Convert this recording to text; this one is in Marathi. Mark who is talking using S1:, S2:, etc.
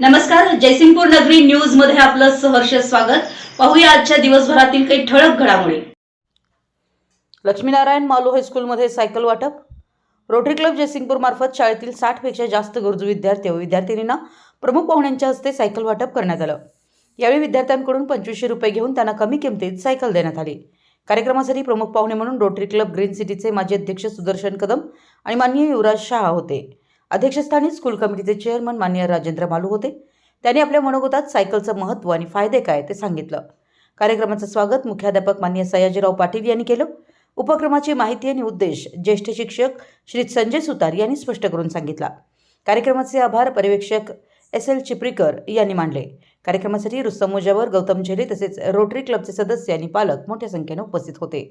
S1: नमस्कार जयसिंगपूर नगरी न्यूजमध्ये आपलं सहर्ष स्वागत. पाहूया आजच्या दिवसभरातील काही ठळक घडामोडी.
S2: लक्ष्मीनारायण मालू हायस्कूलमध्ये सायकल वाटप. रोटरी क्लब जयसिंगपूर मार्फत शाळेतील साठपेक्षा जास्त गरजू विद्यार्थी व विद्यार्थिनींना प्रमुख पाहुण्यांच्या हस्ते सायकल वाटप करण्यात आलं. यावेळी विद्यार्थ्यांकडून पंचवीसशे रुपये घेऊन त्यांना कमी किमतीत सायकल देण्यात आली. कार्यक्रमासाठी प्रमुख पाहुणे म्हणून रोटरी क्लब ग्रीन सिटीचे माजी अध्यक्ष सुदर्शन कदम आणि माननीय युवराज शहा होते. अध्यक्षस्थानी स्कूल कमिटीचे चेअरमन मान्य राजेंद्र मालू होते. त्यांनी आपल्या मनोगतात सायकलचं महत्त्व आणि फायदे काय ते सांगितलं. कार्यक्रमाचं स्वागत मुख्याध्यापक मान्य सयाजीराव पाटील यांनी केलं. उपक्रमाची माहिती आणि उद्देश ज्येष्ठ शिक्षक श्री संजय सुतार यांनी स्पष्ट करून सांगितला. कार्यक्रमाचे आभार पर्यवेक्षक एस एल चिपरीकर यांनी मांडले कार्यक्रमासाठी रुस्तम मुजावर गौतम झेले तसेच रोटरी क्लबचे सदस्य आणि पालक मोठ्या संख्येने उपस्थित होते.